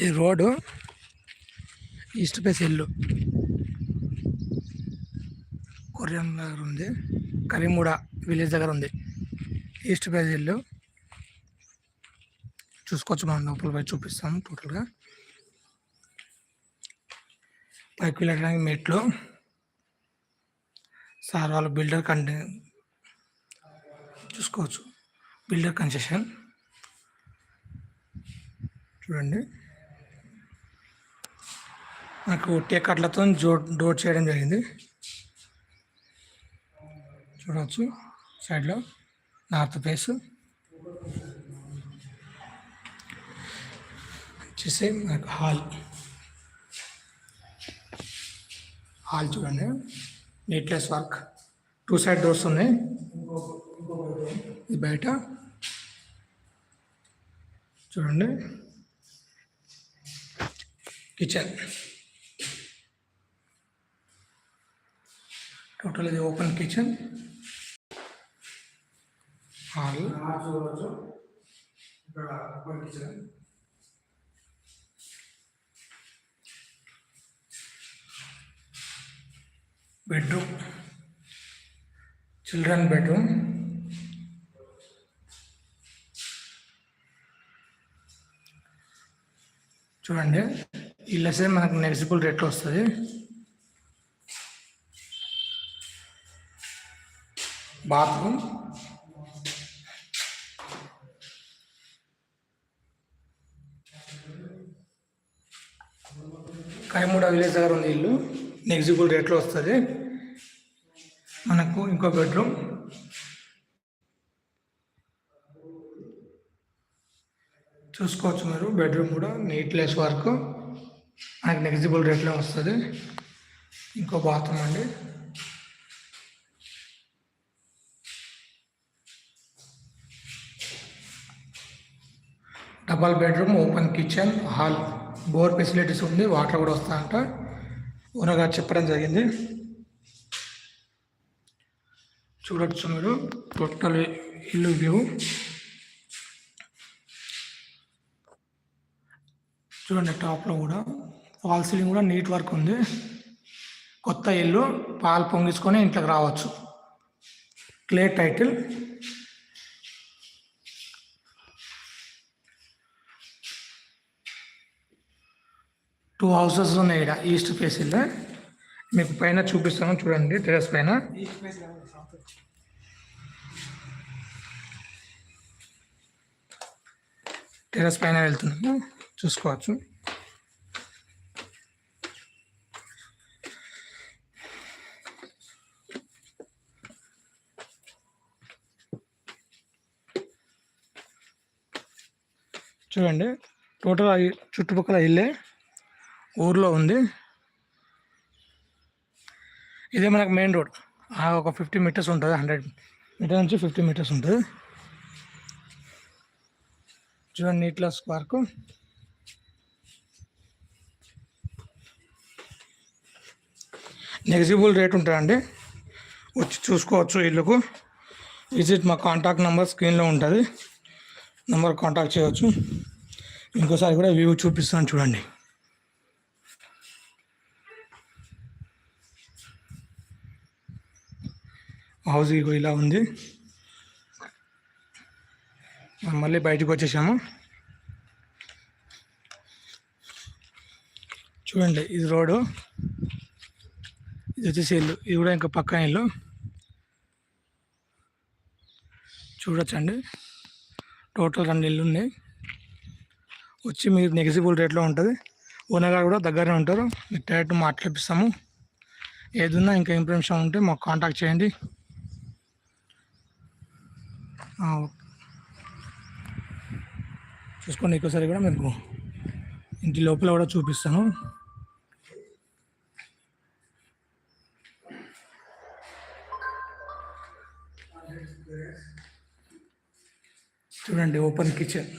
ఈ road east face ఇల్లు. Korean దగ్గర ఉంది. కరీముడ విలేజ్ దగ్గర ఉంది. ఈస్ట్ ఫేస్ ఇల్లు. చూసుకోవచ్చు మనం లోపల పై చూపిస్తాం టోటల్గా. పైకి వెళ్ళడానికి మెట్లు. సార్ వాళ్ళు బిల్డర్ కంటే చూసుకోవచ్చు. బిల్డర్ కన్సెషన్ చూడండి. నాకు టేకట్లతో జో డోర్ చేయడం జరిగింది. చూడవచ్చు సైడ్లో నార్త్ ఫేస్. వచ్చేసి మనకు హాల్. హాల్ చూడండి neatless work. Two side doors ఉన్నాయి. ఇది బయట. చూడండి కిచెన్. టోటల్ ఇది open kitchen hall open bedroom children bedroom చూడండి. ఇల్లు వస్తే మనకు నెగ్జిబుల్ రేట్లో వస్తుంది. బాత్రూమ్. కైమూడ విలేజ్ దగ్గర ఉంది ఇల్లు. నెగ్జిబుల్ రేట్లో వస్తుంది. మనకు ఇంకో బెడ్రూమ్ చూసుకోవచ్చు మీరు బెడ్రూమ్ కూడా నీట్లెస్ వర్క్ మనకి నెగ్జిబుల్ రేట్లో వస్తుంది. ఇంకో బాత్రూమ్ అండి. Double bedroom open kitchen hall. Bore facilities ఉంది వాటర్ కూడా వస్తాయంట. అంట గారు చెప్పడం జరిగింది. చూడొచ్చు మీరు. టోటల్ ఇల్లు వ్యూ. చూడండి టాప్లో కూడా. ఫాల్ సీలింగ్ కూడా నీట్ వర్క్ ఉంది. కొత్త ఇల్లు పాలు పొంగించుకొని ఇంట్లోకి రావచ్చు. Clay title. టూ హౌసెస్ ఉన్నాయి ఇక్కడ ఈస్ట్ ఫేస్ మీకు పైన చూపిస్తాను చూడండి టెరస్ పైన. టెరస్ పైన వెళ్తున్నాము చూసుకోవచ్చు. చూడండి టోటల్ చుట్టుపక్కల ఇల్లే. ఊర్లో ఉంది. ఇదే మనకు మెయిన్ రోడ్. ఆ ఒక ఫిఫ్టీ మీటర్స్ ఉంటుంది హండ్రెడ్ మీటర్ నుంచి ఫిఫ్టీ మీటర్స్ ఉంటుంది. చూడండి నీట్లెస్ పార్క్ నెగిజిబుల్ రేట్ ఉంటుందండి. వచ్చి చూసుకోవచ్చు ఇల్లుకు. విజిట్ మా కాంటాక్ట్ నెంబర్ స్క్రీన్లో ఉంటుంది. నెంబర్ కాంటాక్ట్ చేయవచ్చు. ఇంకోసారి కూడా వ్యూ చూపిస్తాను చూడండి. హౌస్ ఇగో ఇలా ఉంది. మళ్ళీ బయటకు వచ్చేసాము. చూడండి ఇది రోడ్డు. ఇది వచ్చేసి ఇల్లు. ఇది కూడా ఇంకా పక్కన ఇల్లు. చూడొచ్చండి. టోటల్ రెండు ఇల్లు ఉన్నాయి. వచ్చి మీరు నెగిజిబుల్ రేట్లో ఉంటుంది. ఓనర్ గారు కూడా దగ్గరనే ఉంటారు. మీకు డైరెక్ట్ మాట్లాడిపిస్తాము. ఏదున్నా ఇంకా ఇన్ఫర్మేషన్ ఉంటే మాకు కాంటాక్ట్ చేయండి. చూసుకోండి ఇంకోసారి కూడా మీకు ఇంటి లోపల కూడా చూపిస్తాను. చూడండి ఓపెన్ కిచెన్.